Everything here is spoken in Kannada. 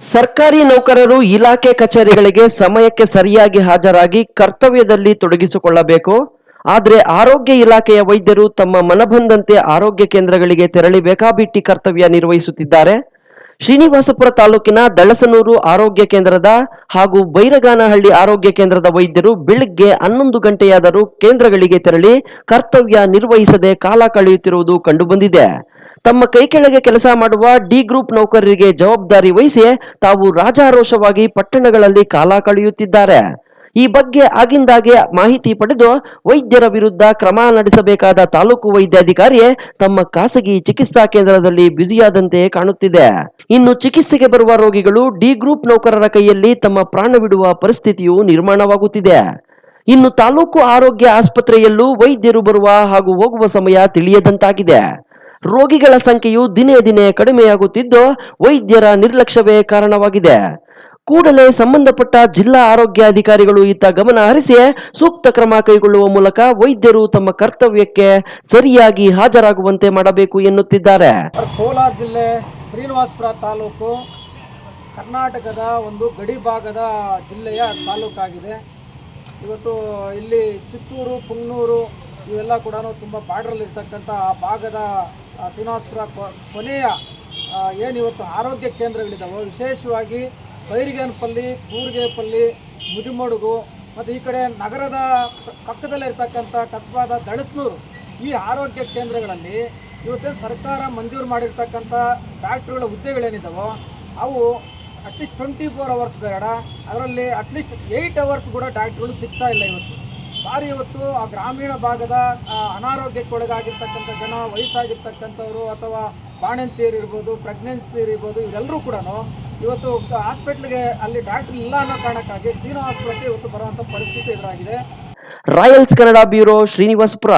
ಸರ್ಕಾರಿ ನೌಕರರು ಇಲಾಖೆ ಕಚೇರಿಗಳಿಗೆ ಸಮಯಕ್ಕೆ ಸರಿಯಾಗಿ ಹಾಜರಾಗಿ ಕರ್ತವ್ಯದಲ್ಲಿ ತೊಡಗಿಸಿಕೊಳ್ಳಬೇಕು. ಆದರೆ ಆರೋಗ್ಯ ಇಲಾಖೆಯ ವೈದ್ಯರು ತಮ್ಮ ಮನಬಂದಂತೆ ಆರೋಗ್ಯ ಕೇಂದ್ರಗಳಿಗೆ ತೆರಳಿ ಬೇಕಾಬಿಟ್ಟಿ ಕರ್ತವ್ಯ ನಿರ್ವಹಿಸುತ್ತಿದ್ದಾರೆ. ಶ್ರೀನಿವಾಸಪುರ ತಾಲೂಕಿನ ದಳಸನೂರು ಆರೋಗ್ಯ ಕೇಂದ್ರದ ಹಾಗೂ ಬೈರಗಾನಹಳ್ಳಿ ಆರೋಗ್ಯ ಕೇಂದ್ರದ ವೈದ್ಯರು ಬೆಳಿಗ್ಗೆ ಹನ್ನೊಂದು ಗಂಟೆಯಾದರೂ ಕೇಂದ್ರಗಳಿಗೆ ತೆರಳಿ ಕರ್ತವ್ಯ ನಿರ್ವಹಿಸದೆ ಕಾಲ ಕಳೆಯುತ್ತಿರುವುದು ಕಂಡುಬಂದಿದೆ. ತಮ್ಮ ಕೈ ಕೆಳಗೆ ಕೆಲಸ ಮಾಡುವ ಡಿ ಗ್ರೂಪ್ ನೌಕರರಿಗೆ ಜವಾಬ್ದಾರಿ ವಹಿಸಿ ತಾವು ರಾಜಾರೋಷವಾಗಿ ಪಟ್ಟಣಗಳಲ್ಲಿ ಕಾಲ ಕಳೆಯುತ್ತಿದ್ದಾರೆ. ಈ ಬಗ್ಗೆ ಆಗಿಂದಾಗೆ ಮಾಹಿತಿ ಪಡೆದು ವೈದ್ಯರ ವಿರುದ್ಧ ಕ್ರಮ ನಡೆಸಬೇಕಾದ ತಾಲೂಕು ವೈದ್ಯಾಧಿಕಾರಿ ತಮ್ಮ ಖಾಸಗಿ ಚಿಕಿತ್ಸಾ ಕೇಂದ್ರದಲ್ಲಿ ಬ್ಯುಸಿಯಾದಂತೆ ಕಾಣುತ್ತಿದೆ. ಇನ್ನು ಚಿಕಿತ್ಸೆಗೆ ಬರುವ ರೋಗಿಗಳು ಡಿ ಗ್ರೂಪ್ ನೌಕರರ ಕೈಯಲ್ಲಿ ತಮ್ಮ ಪ್ರಾಣ ಬಿಡುವ ಪರಿಸ್ಥಿತಿಯು ನಿರ್ಮಾಣವಾಗುತ್ತಿದೆ. ಇನ್ನು ತಾಲೂಕು ಆರೋಗ್ಯ ಆಸ್ಪತ್ರೆಯಲ್ಲೂ ವೈದ್ಯರು ಬರುವ ಹಾಗೂ ಹೋಗುವ ಸಮಯ ತಿಳಿಯದಂತಾಗಿದೆ. ರೋಗಿಗಳ ಸಂಖ್ಯೆಯು ದಿನೇ ದಿನೇ ಕಡಿಮೆಯಾಗುತ್ತಿದ್ದು ವೈದ್ಯರ ನಿರ್ಲಕ್ಷ್ಯವೇ ಕಾರಣವಾಗಿದೆ. ಕೂಡಲೇ ಸಂಬಂಧಪಟ್ಟ ಜಿಲ್ಲಾ ಆರೋಗ್ಯಾಧಿಕಾರಿಗಳು ಇತ್ತ ಗಮನ ಹರಿಸಿ ಸೂಕ್ತ ಕ್ರಮ ಕೈಗೊಳ್ಳುವ ಮೂಲಕ ವೈದ್ಯರು ತಮ್ಮ ಕರ್ತವ್ಯಕ್ಕೆ ಸರಿಯಾಗಿ ಹಾಜರಾಗುವಂತೆ ಮಾಡಬೇಕು ಎನ್ನುತ್ತಿದ್ದಾರೆ. ಕೋಲಾರ ಜಿಲ್ಲೆ ಶ್ರೀನಿವಾಸಪುರ ತಾಲೂಕು ಕರ್ನಾಟಕದ ಒಂದು ಗಡಿ ಭಾಗದ ಜಿಲ್ಲೆಯ ತಾಲೂಕಾಗಿದೆ. ಇವತ್ತು ಇಲ್ಲಿ ಚಿತ್ತೂರು ಪುಂಗ್ನೂರು ಇವೆಲ್ಲ ಕೂಡ ತುಂಬ ಬಾರ್ಡ್ರಲ್ಲಿರ್ತಕ್ಕಂಥ ಆ ಭಾಗದ ಶ್ರೀನಿವಾಸಪುರ ಕೊನೆಯ ಏನಿವತ್ತು ಆರೋಗ್ಯ ಕೇಂದ್ರಗಳಿದ್ದಾವೆ ವಿಶೇಷವಾಗಿ ಬೈರಿಗೇನಪಲ್ಲಿ, ಕೂರ್ಗೇಪಲ್ಲಿ, ಮುದಿಮಡುಗು, ಮತ್ತು ಈ ಕಡೆ ನಗರದ ಪಕ್ಕದಲ್ಲೇ ಪಕ್ಕದಲ್ಲಿರ್ತಕ್ಕಂಥ ಕಸಬಾದ ದಳಸ್ನೂರು ಈ ಆರೋಗ್ಯ ಕೇಂದ್ರಗಳಲ್ಲಿ ಇವತ್ತೇನು ಸರ್ಕಾರ ಮಂಜೂರು ಮಾಡಿರ್ತಕ್ಕಂಥ ಡಾಕ್ಟ್ರುಗಳ ಹುದ್ದೆಗಳೇನಿದ್ದಾವೋ ಅವು ಅಟ್ಲೀಸ್ಟ್ ಟ್ವೆಂಟಿ ಫೋರ್ ಅವರ್ಸ್ ಬೇಡ, ಅದರಲ್ಲಿ ಅಟ್ಲೀಸ್ಟ್ ಏಯ್ಟ್ ಅವರ್ಸ್ ಕೂಡ ಡಾಕ್ಟ್ರುಗಳು ಸಿಗ್ತಾ ಇಲ್ಲ ಇವತ್ತು. ಭಾರಿ ಇವತ್ತು ಆ ಗ್ರಾಮೀಣ ಭಾಗದ ಅನಾರೋಗ್ಯಕ್ಕೊಳಗಾಗಿರ್ತಕ್ಕಂಥ ಜನ, ವಯಸ್ಸಾಗಿರ್ತಕ್ಕಂಥವ್ರು ಅಥವಾ ಬಾಣಂತಿಯರು ಇರ್ಬೋದು ಪ್ರೆಗ್ನೆನ್ಸಿ ಇರ್ಬೋದು, ಇವರೆಲ್ಲರೂ ಕೂಡ ಇವತ್ತು ಹಾಸ್ಪಿಟ್ಲಿಗೆ ಅಲ್ಲಿ ಡಾಕ್ಟರ್ ಇಲ್ಲ ಅನ್ನೋ ಕಾರಣಕ್ಕಾಗಿ ಆಸ್ಪತ್ರೆ ಇವತ್ತು ಬರುವಂಥ ಪರಿಸ್ಥಿತಿ ಎದುರಾಗಿದೆ. Royals Kannada bureau Srinivasapura.